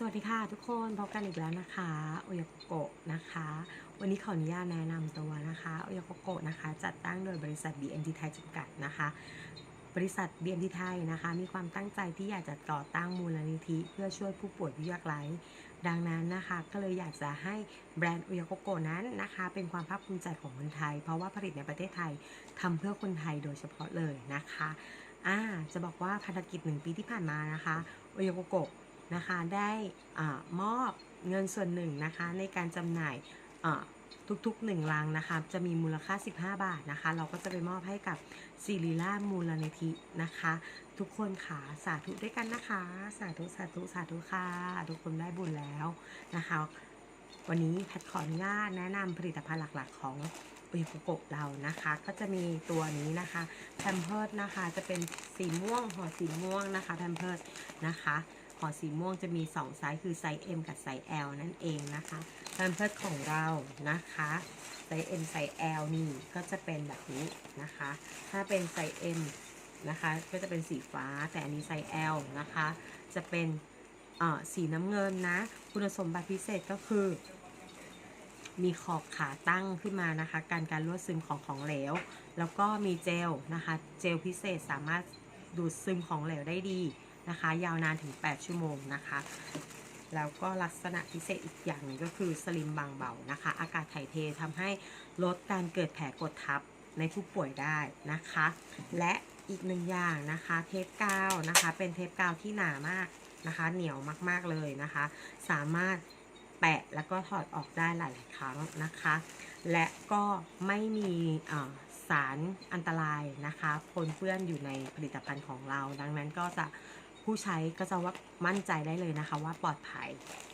สวัสดีค่ะทุกคนพบกันอีกแล้วนะคะโอยาโกโกะนะคะ วันนี้ขออนุญาตแนะนำตัวนะคะโอยาโกโกะนะคะ จัดตั้งโดยบริษัท BNT ไทยจำกัดนะคะ บริษัท BNT ไทยนะคะ มีความตั้งใจที่อยากจะก่อตั้งมูลนิธิ เพื่อช่วยผู้ป่วยที่ยากไร้ดังนั้นนะคะก็เลยอยากจะให้แบรนด์โอยาโกโกะนั้นนะคะ เป็นความภาคภูมิใจของคนไทย เพราะว่าผลิตในประเทศไทยทำเพื่อคนไทยโดยเฉพาะเลยนะคะอ่าจะบอกว่าภารกิจหนึ่งปีที่ผ่านมานะคะโอยาโกโกะ นะคะได้อมอบเงินส่วนหนึ่งนะคะในการจำหน่ายทุกๆ 1 ลังนะคะ จะมีมูลค่า 15 บาทนะคะ เราก็จะไปมอบให้กับศิริราชมูลนิธินะคะ ทุกคนค่ะสาธุด้วยกันนะคะ สาธุสาธุสาธุค่ะ ทุกคนได้บุญแล้วนะคะ วันนี้แพทขออนุญาตแนะนำผลิตภัณฑ์หลักๆ ของอุยโกโกะเรานะคะ ก็จะมีตัวนี้นะคะแพมเพิร์ดนะคะ จะเป็นสีม่วงห่อสีม่วงนะคะแพมเพิร์ดนะคะ ห่อสีม่วงจะมี 2 ไซส์คือไซส์ M กับไซส์ L นั่นเองนะคะแพมเพิร์ดของเรานะคะไซส์ M ไซส์ L นี่ก็จะเป็นแบบนี้นะคะ ถ้าเป็นไซส์ M นะคะก็จะเป็นสีฟ้าแต่อันนี้ไซส์ L นะคะ จะเป็นเอ่อสีน้ำเงินนะ คุณสมบัติพิเศษก็คือ มีขอบขาตั้งขึ้นมานะคะ การการรั่วซึมของของเหลว แล้วก็มีเจลนะคะ เจลพิเศษสามารถดูดซึมของเหลวได้ดี นะคะ ยาวนานถึง 8 ชั่วโมงนะคะ แล้วก็ลักษณะพิเศษอีกอย่างหนึงก็คือสลิมบางเบานะคะ อากาศถ่ายเททำให้ลดการเกิดแผลกดทับในผู้ป่วยได้นะคะ และอีกหนึ่งอย่างนะคะ เทปกาวนะคะ เป็นเทปกาวที่หนามากนะคะ เหนียวมากๆเลยนะคะ สามารถแปะแล้วก็ถอดออกได้หลาย ๆ ครั้งนะคะ และก็ไม่มีสารอันตรายนะคะปนเปื้อนอยู่ในผลิตภัณฑ์ของเรา ดังนั้นก็จะ ผู้ใช้ก็จะว่ามั่นใจได้เลยนะคะ ว่าปลอดภัย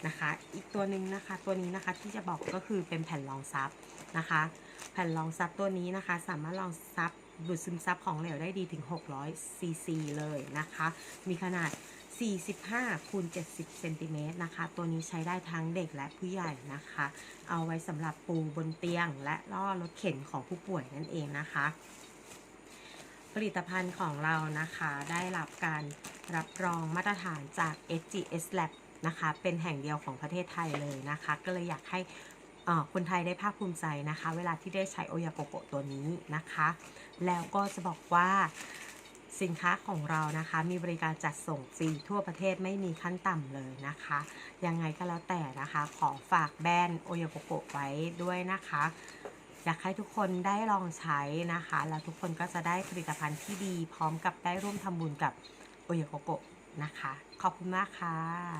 นะคะ อีกตัวหนึ่งนะคะ ตัวนี้นะคะที่จะบอกก็คือเป็นแผ่นรองซับนะคะ แผ่นรองซับตัวนี้นะคะ สามารถรองซับดูดซึมซับของเหลวได้ดีถึง 600 ซีซีเลยนะคะ มีขนาด 45คูณ70เซนติเมตรนะคะ ตัวนี้ใช้ได้ทั้งเด็กและผู้ใหญ่นะคะ เอาไว้สำหรับปูบนเตียงและล่อรถเข็นของผู้ป่วยนั่นเองนะคะ ผลิตภัณฑ์ของเรานะคะ ได้รับการรับรองมาตรฐานจาก SGS Lab นะคะ เป็นแห่งเดียวของประเทศไทยเลยนะคะ ก็เลยอยากให้คนไทยได้ภาคภูมิใจนะคะ เวลาที่ได้ใช้โอยาโกโกตัวนี้นะคะ แล้วก็จะบอกว่าสินค้าของเรานะคะ มีบริการจัดส่งฟรีทั่วประเทศไม่มีขั้นต่ำเลยนะคะ ยังไงก็แล้วแต่นะคะ ขอฝากแบรนด์โอยาโกโกไว้ด้วยนะคะ อยากให้ทุกคนได้ลองใช้นะคะ แล้วทุกคนก็จะได้ผลิตภัณฑ์ที่ดี พร้อมกับได้ร่วมทำบุญกับโอยาโกโกะนะคะ ขอบคุณมากค่ะ